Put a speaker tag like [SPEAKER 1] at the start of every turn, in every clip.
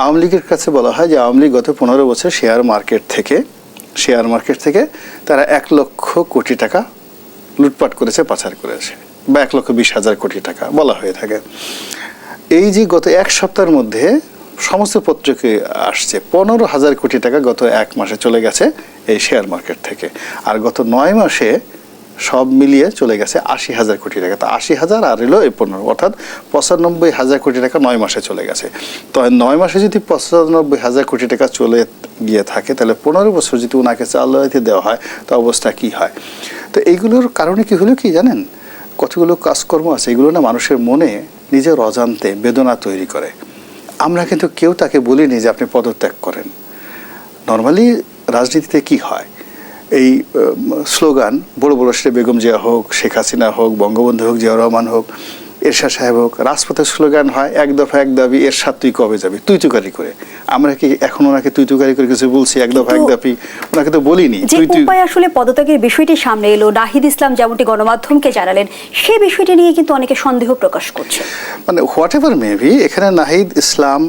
[SPEAKER 1] আওয়ামী লীগের কাছে বলা হয় যে আওয়ামী লীগ গত পনেরো বছর শেয়ার মার্কেট থেকে, শেয়ার মার্কেট থেকে তারা এক লক্ষ কোটি টাকা লুটপাট করেছে, পাচার করেছে, বা এক লক্ষ বিশ হাজার কোটি টাকা বলা হয়ে থাকে। এই যে গত এক সপ্তাহের মধ্যে সমস্ত পত্রকে আসছে, পনেরো হাজার কোটি টাকা গত এক মাসে চলে গেছে এই শেয়ার মার্কেট থেকে। আর গত নয় মাসে সব মিলিয়ে চলে গেছে আশি হাজার কোটি টাকা। তা আশি হাজার আর এলো এই পনেরো, অর্থাৎ পঁচানব্বই হাজার কোটি টাকা নয় মাসে চলে গেছে। তো নয় মাসে যদি পঁচানব্বই হাজার কোটি টাকা চলে গিয়ে থাকে, তাহলে পনেরো বছর যদি ওনাকে চালাইতে দেওয়া হয়, তো অবস্থা কি হয়? তো এইগুলোর কারণে কি হলো কি জানেন? কতগুলো কাজকর্ম আছে, এগুলো না মানুষের মনে নিজের অজান্তে বেদনা তৈরি করে। আমরা কিন্তু কেউ তাকে বলিনি যে আপনি পদত্যাগ করেন। নর্মালি রাজনীতিতে কি হয়? এই স্লোগান বড় বড় সে বেগম জিয়া হোক শেখ হাসিনা হোক বঙ্গবন্ধু হোক জিয়া রহমান হোক এরশাদ সাহেব হোক রাজপথের স্লোগান হয় এক দফা এক দাবি এরশাদ তুই কবে যাবি? তুই তুকারি করে। আমরা কি এখন ওনাকে তুই তুকারি করে কিছু বলছি? এক দফা এক দাবি ওনাকে তো বলিনি।
[SPEAKER 2] যে উপায় আসলে পদত্যাগের বিষয়টি সামনে এলো নাহিদ ইসলাম যেমনটি গণমাধ্যমকে জানালেন সে বিষয়টি নিয়ে কিন্তু অনেকে সন্দেহ প্রকাশ করছে।
[SPEAKER 1] মানে হোয়াট এভার মেবি এখানে নাহিদ ইসলাম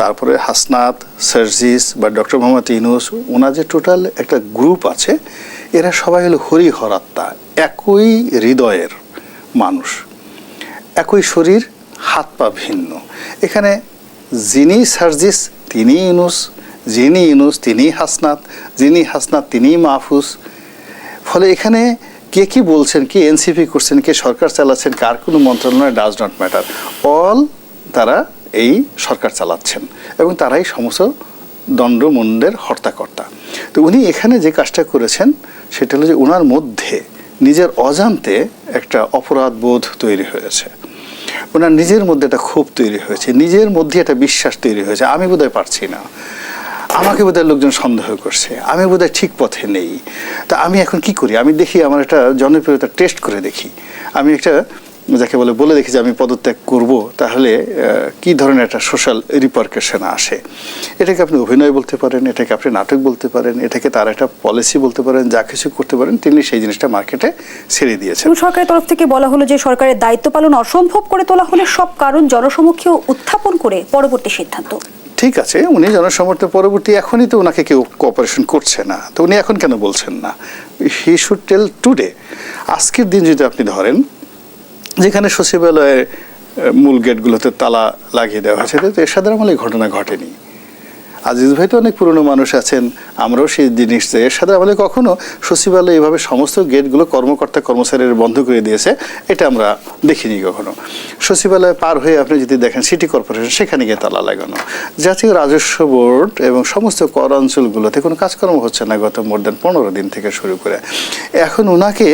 [SPEAKER 1] তারপরে হাসনাত, সার্জিস বা ডক্টর মোহাম্মদ ইনুস ওনার যে টোটাল একটা গ্রুপ আছে, এরা সবাই হলো হরি হরাত্মা একই হৃদয়ের মানুষ, একই শরীর, হাত পা ভিন্ন। এখানে যিনি সার্জিস, তিনি ইনুস যিনি ইনুস তিনি হাসনাত, যিনি হাসনাত, তিনি মাহফুজ। ফলে এখানে কে কি বলছেন, কে এনসিপি করছেন, কে সরকার চালাচ্ছেন, কার কোনো মন্ত্রণালয় ডাজ নট ম্যাটার অল তারা এই সরকার চালাচ্ছেন এবং তারাই সমস্ত দণ্ডমুণ্ডের হর্তাকর্তা। তো উনি এখানে যে কাজটা করেছেন, সেটা হলো যে ওনার মধ্যে নিজের অজান্তে একটা অপরাধ বোধ তৈরি হয়েছে। ওনার নিজের মধ্যে একটা ক্ষোভ তৈরি হয়েছে, নিজের মধ্যে একটা বিশ্বাস তৈরি হয়েছে, আমি বোধহয় পারছি না। আমাকে বোধহয় লোকজন সন্দেহ করছে, আমি বোধহয় ঠিক পথে নেই। তা আমি এখন কি করি? আমি দেখি আমার একটা জনপ্রিয়তা টেস্ট করে দেখি। আমি একটা যাকে বলে বলে দেখি যে আমি পদত্যাগ করব তাহলে কি ধরনের একটা সোশ্যাল রিপার্কেশন আসে? এটাকে আপনি অভিনয় বলতে পারেন এটাকে আপনি নাটক বলতে পারেন এটাকে তার একটা পলিসি বলতে পারেন যা কিছু করতে পারেন তিনি সেই জিনিসটা মার্কেটে ছেড়ে দিয়েছেন।
[SPEAKER 2] সরকারের তরফ থেকে বলা হলো যে সরকারের দায়িত্ব পালন অসম্ভব করে তোলা হলে সব কারণ জনসমক্ষে উত্থাপন করে পরবর্তী সিদ্ধান্ত।
[SPEAKER 1] ঠিক আছে উনি জনসমর্থ পরবর্তী এখনই তো ওনাকে কেউ কোঅপারেশন করছে না। তো উনি এখন কেন বলছেন না? হি শুড টেল টুডে আজকের দিন যদি আপনি ধরেন যেখানে সচিবালয়ের মূল গেটগুলোতে তালা লাগিয়ে দেওয়া হয়েছে। তো এরশাদের আমলে ঘটনা ঘটেনি। আজিজ ভাই তো অনেক পুরনো মানুষ আছেন, আমরাও সেই জিনিস এরশাদের আমলে কখনো সচিবালয় এভাবে সমস্ত গেটগুলো কর্মকর্তা কর্মচারীরা বন্ধ করে দিয়েছে, এটা আমরা দেখিনি কখনো। সচিবালয় পার হয়ে আপনি যদি দেখেন সিটি কর্পোরেশন, সেখানে গিয়ে তালা লাগানো। জাতীয় রাজস্ব বোর্ড এবং সমস্ত কর অঞ্চলগুলোতে কোনো কাজকর্ম হচ্ছে না গত মোর দেন পনেরো দিন থেকে শুরু করে। এখন ওনাকে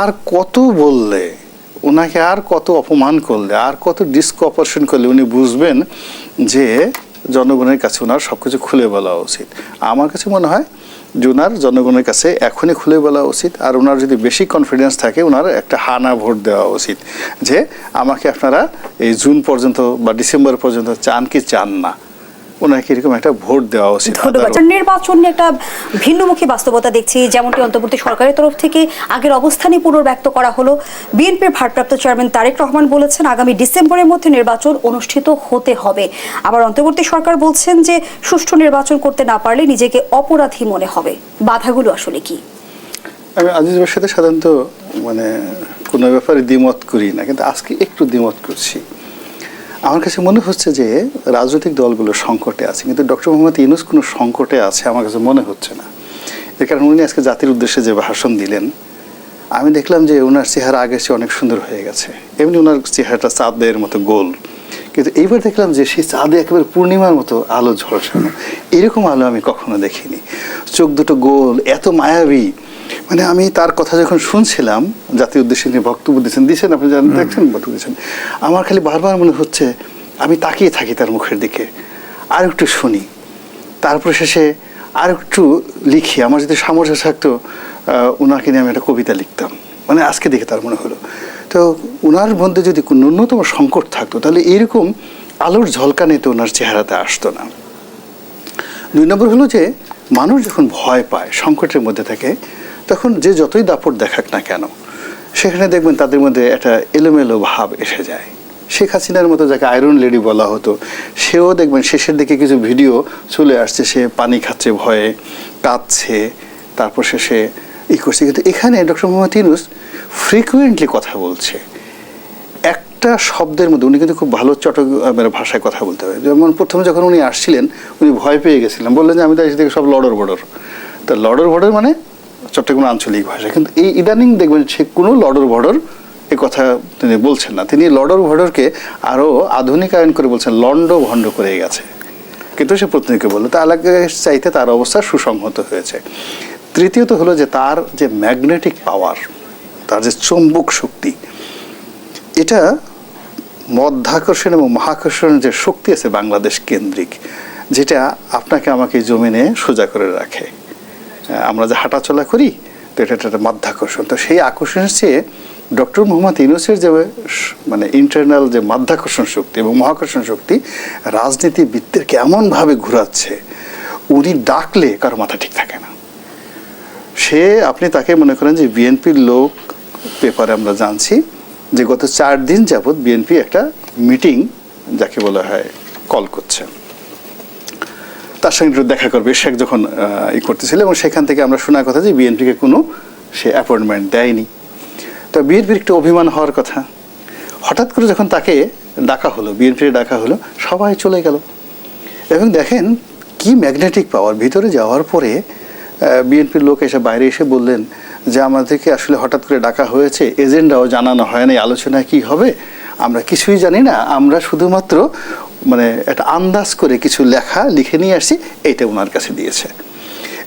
[SPEAKER 1] আর কত বললে? ওনাকে আর কত অপমান করলে, আর কত ডিসকপারেশন করলে উনি বুঝবেন যে জনগণের কাছে ওনার সব কিছু খুলে বলা উচিত। আমার কাছে মনে হয় যে ওনার জনগণের কাছে এখনই খুলে বলা উচিত, আর ওনার যদি বেশি কনফিডেন্স থাকে ওনার একটা হানা ভোট দেওয়া উচিত। যে আমাকে আপনারা এই জুন পর্যন্ত বা ডিসেম্বর পর্যন্ত চান কি চান না। ওনাকে এরকম একটা ভোট দেওয়া উচিত।
[SPEAKER 2] ধন্যবাদ নির্বাচন একটা ভিন্নমুখী বাস্তবতা দেখছি। যেমনটি অন্তর্বর্তী সরকারের তরফ থেকে আগের অবস্থানই পুনর্ব্যক্ত করা হলো। বিএনপির ভারপ্রাপ্ত চেয়ারম্যান তারেক রহমান বলেছেন আগামী ডিসেম্বরের মধ্যে নির্বাচন অনুষ্ঠিত হতে হবে। আবার অন্তর্বর্তী সরকার বলছেন যে সুষ্ঠু নির্বাচন করতে না পারলে নিজেকে অপরাধী মনে হবে। বাধাগুলো আসলে কি?
[SPEAKER 1] আমি আজিজ সাথে সাধারণত মানে কোনো ব্যাপারে দ্বিমত করি না কিন্তু আজকে একটু দ্বিমত করছি। আমার কাছে মনে হচ্ছে যে রাজনৈতিক দলগুলো সংকটে আছে, কিন্তু ডক্টর মোহাম্মদ ইউনুস কোনো সংকটে আছে আমার কাছে মনে হচ্ছে না। এর কারণ উনি আজকে জাতির উদ্দেশ্যে যে ভাষণ দিলেন, আমি দেখলাম যে ওনার চেহারা আগের চেয়ে অনেক সুন্দর হয়ে গেছে। এমনি ওনার চেহারাটা চাঁদের মতো গোল। কিন্তু এইবার দেখলাম যে সেই চাঁদে একেবারে পূর্ণিমার মতো আলো ঝলসানো। এরকম আলো আমি কখনো দেখিনি। চোখ দুটো গোল, এত মায়াবী। মানে আমি তার কথা যখন শুনছিলাম জাতীয় উদ্দেশ্যে তিনি বক্তব্য দিয়েছেন দিয়েছেন আপনি জানেন দেখছেন বক্তব্য দিয়েছেন আমার খালি বারবার মনে হচ্ছে আমি তাকিয়ে থাকি তার মুখের দিকে আর একটু শুনি। তারপর শেষে আর একটু লিখি আমার যদি সামর্থ্য থাকতো ওনাকে নিয়ে আমি একটা কবিতা লিখতাম। মানে আজকে দেখে তার মনে হলো। তো ওনার মধ্যে যদি কোনো ন্যূনতম সংকট থাকতো তাহলে এরকম আলোর ঝলকানি তো ওনার চেহারাতে আসতো না। দুই নম্বর হলো যে মানুষ যখন ভয় পায় সংকটের মধ্যে থাকে তখন যে যতই দাপট দেখাক না কেন, সেখানে দেখবেন তাদের মধ্যে একটা এলোমেলো ভাব এসে যায়। শেখ হাসিনার মতো যাকে আয়রন লেডি বলা হতো, সেও দেখবেন শেষের দিকে কিছু ভিডিও চলে আসছে, সে পানি খাচ্ছে, ভয়ে কাঁদছে, তারপর শেষে ই করছে। কিন্তু এখানে ডক্টর মোহাম্মদ ইউনুস ফ্রিকুয়েন্টলি কথা বলছে। একটা শব্দের মধ্যে উনি কিন্তু খুব ভালো চট্টগ্রামের ভাষায় কথা বলতে হবে যেমন প্রথমে যখন উনি আসছিলেন, উনি ভয় পেয়ে গেছিলেন। বললেন যে, আমি তো এসে থেকে সব লড়র বড়র তা লড়র বড়র মানে চট্টগ্রাম আঞ্চলিক ভাষা। কিন্তু এই ইদানিং দেখবেন সে কোনো লড়র বড়র এ কথা তিনি বলছেন না। তিনি লড়র ভড়রকে আরও আধুনিকায়ন করে বলছেন, লন্ড ভণ্ড করে গেছে। কিন্তু সে প্রতিনিধিকে বলল, তা আলাদা চাইতে তার অবস্থা সুসংহত হয়েছে। তৃতীয়ত হলো যে তার যে ম্যাগনেটিক পাওয়ার, তার যে চৌম্বক শক্তি, এটা মধ্যাকর্ষণ এবং মহাকর্ষণের যে শক্তি আছে বাংলাদেশ কেন্দ্রিক, যেটা আপনাকে আমাকে জমিনে সোজা করে রাখে। আমরা যে হাঁটাচলা করি, তো এটা একটা মাধ্যাকর্ষণ। তো সেই আকর্ষণের চেয়ে ডক্টর মোহাম্মদ ইউনুসের যে মানে ইন্টারনাল যে মাধ্যাকর্ষণ শক্তি এবং মহাকর্ষণ শক্তি রাজনীতিবিদদেরকে এমনভাবে ঘুরাচ্ছে, উনি ডাকলে কারও মাথা ঠিক থাকে না। সে, আপনি তাকে মনে করেন যে বিএনপির লোক পেপারে আমরা জানছি যে গত চার দিন যাবৎ বিএনপি একটা মিটিং, যাকে বলা হয়, কল করছে। তার সঙ্গে একটু দেখা করবে। শেখ যখন ই করতেছিল এবং সেখান থেকে আমরা শোনার কথা যে বিএনপিকে কোনো সে অ্যাপয়েন্টমেন্ট দেয়নি। তো বিএনপির একটু অভিমান হওয়ার কথা। হঠাৎ করে যখন তাকে ডাকা হলো বিএনপির ডাকা হলো, সবাই চলে গেল। এবং দেখেন কি ম্যাগনেটিক পাওয়ার ভিতরে যাওয়ার পরে বিএনপির লোক এসে বাইরে এসে বললেন যে আমাদেরকে আসলে হঠাৎ করে ডাকা হয়েছে, এজেন্ডাও জানানো হয় না আলোচনা কি হবে, আমরা কিছুই জানি না। আমরা শুধুমাত্র মানে একটা আন্দাজ করে কিছু লেখা লিখে নিয়ে আসছি, এইটা ওনার কাছে দিয়েছে।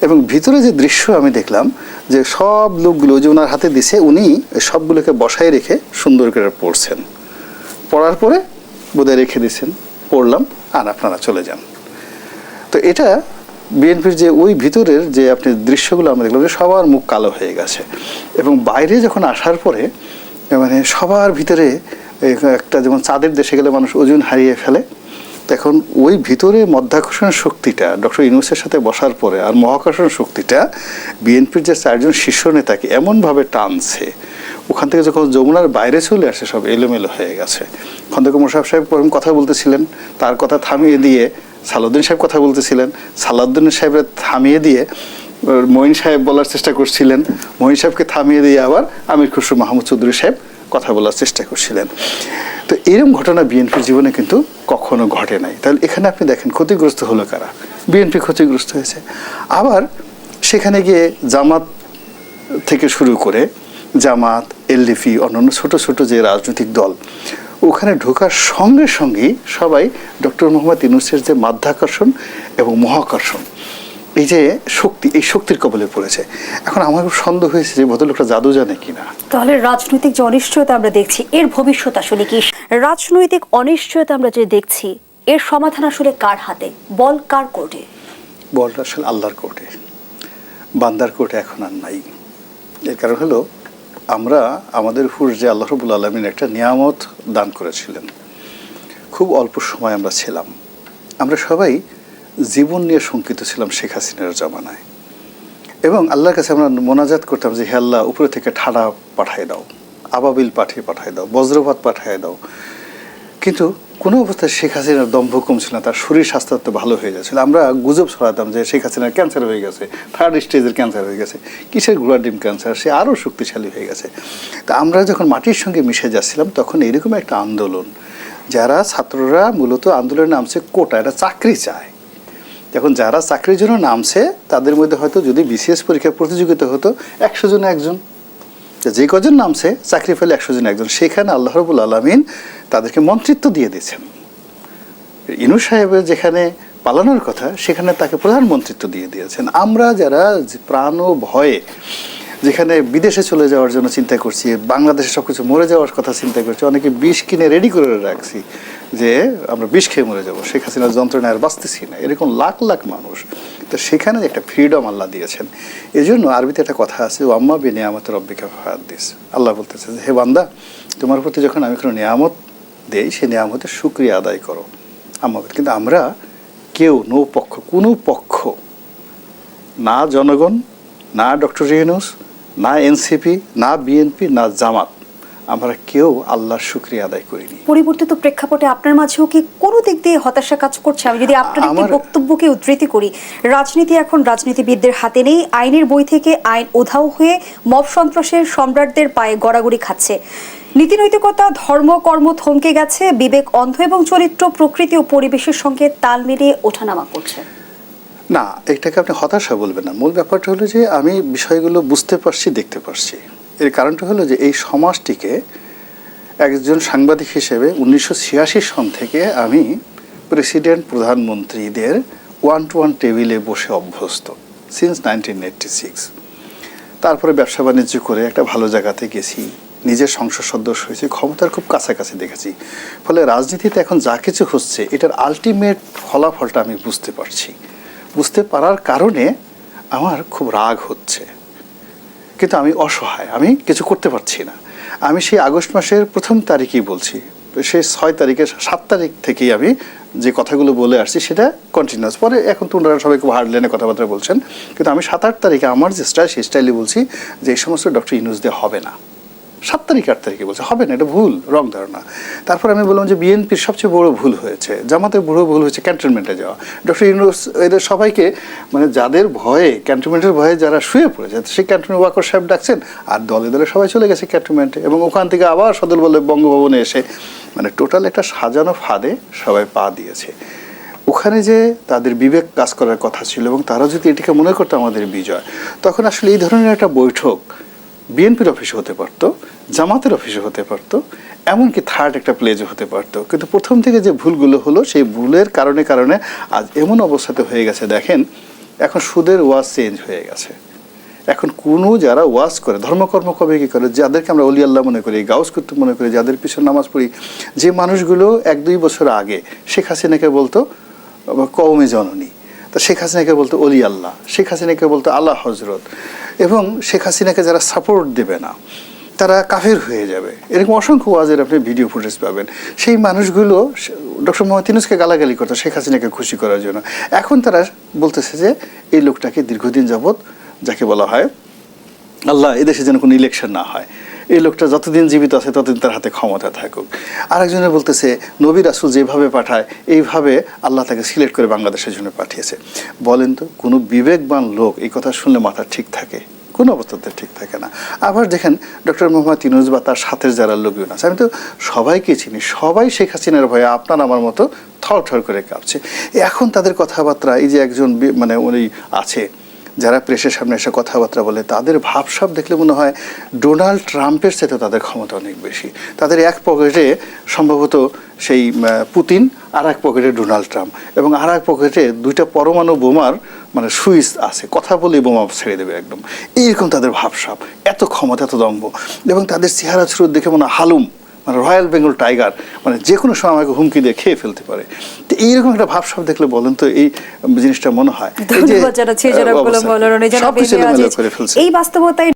[SPEAKER 1] এবং ভিতরে যে দৃশ্য আমি দেখলাম, যে সব লোকগুলো যে ওনার হাতে দিছে, উনি সবগুলোকে বসায় রেখে সুন্দর করে পড়ছেন। পড়ার পরে বোধহয় রেখে দিয়েছেন পড়লাম, আর আপনারা চলে যান। তো এটা বিএনপির যে ওই ভিতরের যে আপনি দৃশ্যগুলো আমরা দেখলাম যে সবার মুখ কালো হয়ে গেছে। এবং বাইরে যখন আসার পরে মানে সবার ভিতরে একটা যেমন চাঁদের দেশে গেলে মানুষ ওজন হারিয়ে ফেলে তখন ওই ভিতরে মধ্যাকর্ষণ শক্তিটা, ডক্টর ইউনুসের সাথে বসার পরে আর মহাকর্ষণ শক্তিটা বিএনপির যে চারজন শীর্ষ নেতাকে এমনভাবে টানছে, ওখান থেকে যখন যমুনার বাইরে চলে আসে সব এলোমেলো হয়ে গেছে। খন্দকার মোশাফ সাহেব প্রথম কথা বলতেছিলেন, তার কথা থামিয়ে দিয়ে সালাউদ্দিন সাহেব কথা বলতেছিলেন। সালাউদ্দিন সাহেবের থামিয়ে দিয়ে মঈন সাহেব বলার চেষ্টা করছিলেন। মঈন সাহেবকে থামিয়ে দিয়ে আবার আমির খুসরু মাহমুদ চৌধুরী সাহেব কথা বলার চেষ্টা করছিলেন। তো এরকম ঘটনা বিএনপির জীবনে কিন্তু কখনো ঘটে নাই। তাহলে এখানে আপনি দেখেন, ক্ষতিগ্রস্ত হলো কারা? বিএনপি ক্ষতিগ্রস্ত হয়েছে। আবার সেখানে গিয়ে জামাত থেকে শুরু করে জামাত এলডিপি অন্যান্য ছোট ছোট যে রাজনৈতিক দল ওখানে ঢোকার সঙ্গে সঙ্গেই সবাই ডক্টর মোহাম্মদ ইউনুসের যে মাধ্যাকর্ষণ এবং মহাকর্ষণ এই যে শক্তি এই শক্তির কবলে পড়েছে। এখন আমার সন্দেহ হয়েছে যে ভদ্রলোকটা জাদু জানে কিনা।
[SPEAKER 2] তাহলে রাজনৈতিক যে অনিশ্চয়তা আমরা দেখছি এর ভবিষ্যৎ আসলে কি? রাজনৈতিক অনিশ্চয়তা আমরা যে দেখছি এর সমাধান আসলে কার হাতে? বল কার কোর্টে?
[SPEAKER 1] বলটা আসলে আল্লাহর কোর্টে। বান্দার কোর্টে এখন আর নাই। এর কারণ হলো আমরা আমাদের উপর যে আল্লাহ রবুল আলমিন একটা নিয়ামত দান করেছিলেন। খুব অল্প সময় আমরা ছিলাম। আমরা সবাই জীবন নিয়ে শঙ্কিত ছিলাম শেখ হাসিনার জমানায়। এবং আল্লাহর কাছে আমরা মোনাজাত করতাম যে, হে আল্লাহ, উপরে থেকে ঠাডা পাঠায় দাও, আবাবিল পাঠিয়ে পাঠায় দাও, বজ্রপাত পাঠায় দাও। কিন্তু কোনো অবস্থায় শেখ হাসিনার দম্ভ কমছিল না, তার শরীর স্বাস্থ্য তো ভালো হয়ে যাচ্ছিল। আমরা গুজব ছড়াতাম যে শেখ হাসিনার ক্যান্সার হয়ে গেছে থার্ড স্টেজের ক্যান্সার হয়ে গেছে, কিসের ঘোড়ার ডিম ক্যান্সার সে আরও শক্তিশালী হয়ে গেছে। তা আমরা যখন মাটির সঙ্গে মিশে যাচ্ছিলাম, তখন এরকম একটা আন্দোলন, যারা ছাত্ররা মূলত আন্দোলনের নামছে কোটা, এটা চাকরি চায়। এখন যারা চাকরির জন্য নামছে, তাদের মধ্যে হয়তো যদি বিসিএস পরীক্ষার প্রতিযোগিতা হতো, একশো জন, একজন। যে কজন নামছে, চাকরি পেলে একশো জন, একজন সেখানে আল্লাহ রবুল আলমিন তাদেরকে মন্ত্রিত্ব দিয়ে দিয়েছেন। ইনু সাহেবের যেখানে পালানোর কথা, সেখানে তাকে প্রধানমন্ত্রিত্ব দিয়ে দিয়েছেন। আমরা যারা প্রাণ ও ভয়ে যেখানে বিদেশে চলে যাওয়ার জন্য চিন্তা করছি বাংলাদেশে সব কিছু মরে যাওয়ার কথা চিন্তা করছি অনেকে বিষ কিনে রেডি করে রাখছি যে আমরা বিষ খেয়ে মরে যাব। শেখ হাসিনার যন্ত্রণায় আর বাঁচতেছি না। এরকম লাখ লাখ মানুষ। তো সেখানে একটা ফ্রিডম আল্লাহ দিয়েছেন। এই জন্য আরবিতে একটা কথা আছে আম্মা বে নিয়ামত রব্বিকা দিস আল্লাহ বলতেছে যে, হে বান্দা তোমার প্রতি যখন আমি কোনো নিয়ামত দেই সে নিয়ামতের সুক্রিয়া আদায় করো। আম্মা কিন্তু আমরা কেউ নো পক্ষ কোনো পক্ষ না জনগণ না ডক্টর ইউনুস না এনসিপি না বিএনপি না জামাত। আমরা কেউ আল্লাহর শুক্রিয়া আদায় করিনি।
[SPEAKER 2] পরিবর্তিত প্রেক্ষাপটে আপনার মাঝেও কি কোনো দিক দিয়ে হতাশা কাজ করছে? আমি যদি আপনার একটি বক্তব্যকে উদ্ধৃতি করি রাজনীতি এখন রাজনীতিবিদদের হাতে নেই আইনের বই থেকে আইন উধাও হয়ে মব সন্ত্রাসের সম্রাটদের পায়ে গড়াগড়ি খাচ্ছে। নীতিনৈতিকতা ধর্ম কর্ম থমকে গেছে বিবেক অন্ধ এবং চরিত্র প্রকৃতি ও পরিবেশের সঙ্গে তাল মিলিয়ে ওঠানামা করছে।
[SPEAKER 1] না, এটাকে আপনি হতাশা বলবেন না। মূল ব্যাপারটা হলো যে আমি বিষয়গুলো বুঝতে পারছি, দেখতে পারছি। এর কারণটা হলো যে এই সমাজটিকে একজন সাংবাদিক হিসেবে উনিশশো ছিয়াশি সন থেকে আমি প্রেসিডেন্ট প্রধানমন্ত্রীদের ওয়ান টু ওয়ান টেবিলে বসে অভ্যস্ত সিন্স নাইনটিন এইটটি সিক্স তারপরে ব্যবসা বাণিজ্য করে একটা ভালো জায়গাতে গেছি, নিজের সংসদ সদস্য হয়েছি, ক্ষমতার খুব কাছাকাছি দেখেছি। ফলে রাজনীতিতে এখন যা কিছু হচ্ছে, এটার আলটিমেট ফলাফলটা আমি বুঝতে পারছি। বুঝতে পারার কারণে আমার খুব রাগ হচ্ছে। কিন্তু আমি অসহায়, আমি কিছু করতে পারছি না। আমি সেই আগস্ট মাসের প্রথম তারিখই বলছি। সেই ছয় তারিখে সাত তারিখ থেকেই আমি যে কথাগুলো বলে আসছি সেটা কন্টিনিউস পরে এখন তো ওনারা সবাই খুব হার্ড লাইনে কথাবার্তা বলছেন। কিন্তু আমি সাত আট তারিখে আমার যে স্টাইল সেই স্টাইলে বলছি যে এই সমস্ত ডক্টর ইউনুস দিয়ে হবে না। সাত তারিখ আট তারিখে বলছে, হবে না, এটা ভুল রং ধারণা। তারপর আমি বললাম যে বিএনপির সবচেয়ে বড় ভুল হয়েছে জামাতের বড় ভুল হয়েছে ক্যান্টনমেন্টে যাওয়া। ডক্টর ইউনুস, এদের সবাইকে মানে যাদের ভয়ে ক্যান্টনমেন্টের ভয়ে যারা শুয়ে পড়েছে, সেই ক্যান্টনমেন্ট ওয়াকর সাহেব ডাকছেন, আর দলে দলে সবাই চলে গেছে ক্যান্টনমেন্টে এবং ওখান থেকে আবার সদল বলে বঙ্গভবনে এসে মানে টোটাল একটা সাজানো ফাঁদে সবাই পা দিয়েছে। ওখানে যে তাদের বিবেক কাজ করার কথা ছিল, এবং তারা যদি এটিকে মনে করতো আমাদের বিজয়, তখন আসলে এই ধরনের একটা বৈঠক বিএনপির অফিসে হতে পারতো, জামাতের অফিসে হতে পারতো, এমনকি থার্ড একটা প্লেজে হতে পারতো। কিন্তু প্রথম থেকে যে ভুলগুলো হলো, সেই ভুলের কারণে কারণে আজ এমন অবস্থাতে হয়ে গেছে, দেখেন, এখন সুদের ওয়াজ চেঞ্জ হয়ে গেছে। এখন কোনো যারা ওয়াজ করে, ধর্মকর্ম কবে কী করে, যাদেরকে আমরা অলি আল্লাহ মনে করি, গাউস কুতুব মনে করি, যাদের পিছনে নামাজ পড়ি, যে মানুষগুলো এক দুই বছর আগে শেখ হাসিনাকে বলতো, কওমে জননী। তা শেখ হাসিনাকে বলতো অলি আল্লাহ, শেখ হাসিনাকে বলতো আল্লাহ হজরত এবং শেখ হাসিনাকে যারা সাপোর্ট দেবে না, তারা কাফের হয়ে যাবে। এরকম অসংখ্য ওয়াজের আপনি ভিডিও ফুটেজ পাবেন। সেই মানুষগুলো ডক্টর মোহাম্মদ ইউনুসকে গালাগালি করতো শেখ হাসিনাকে খুশি করার জন্য। এখন তারা বলতেছে যে, এই লোকটাকে দীর্ঘদিন যাবৎ যাকে বলা হয়, আল্লাহ এদেশে যেন কোনো ইলেকশন না হয়। এই লোকটা যতদিন জীবিত আছে, ততদিন তার হাতে ক্ষমতা থাকুক। আরেকজনে বলতেছে, নবী রাসুল যেভাবে পাঠায়, এইভাবে আল্লাহ তাকে সিলেক্ট করে বাংলাদেশের জন্য পাঠিয়েছে। বলেন তো, কোনো বিবেকবান লোক এই কথা শুনলে মাথা ঠিক থাকে? কোনো অবস্থাতে ঠিক থাকে না। আবার দেখেন, ডক্টর মোহাম্মদ ইনুজ বা তার সাথে যারা লোকজন আছে, আমি তো সবাইকে চিনি, সবাই শেখ হাসিনার ভয়ে আপনার আমার মতো থর থর করে কাঁপছে। এখন তাদের কথাবার্তা এই যে একজন মানে উনি আছে যারা প্রেসের সামনে এসে কথাবার্তা বলে, তাদের ভাবসাব দেখলে মনে হয় ডোনাল্ড ট্রাম্পের সাথে তাদের ক্ষমতা অনেক বেশি। তাদের এক পকেটে সম্ভবত সেই পুতিন আর এক পকেটে ডোনাল্ড ট্রাম্প এবং আর এক পকেটে দুইটা পরমাণু বোমার মানে সুইচ আছে। কথা বলে বোমা ছেড়ে দেবে একদম। এইরকম তাদের ভাবসাব। এত ক্ষমতা, এত দম্ভ। এবং তাদের চেহারা ছুরুত দেখে মনে হয় হালুম। মানে রয়্যাল বেঙ্গল টাইগার মানে যে কোনো সময় আমাকে হুমকি দিয়ে খেয়ে ফেলতে পারে। তো এইরকম একটা ভাবসাব দেখলে বলেন তো এই জিনিসটা মনে হয়।
[SPEAKER 2] এই বাস্তবতায়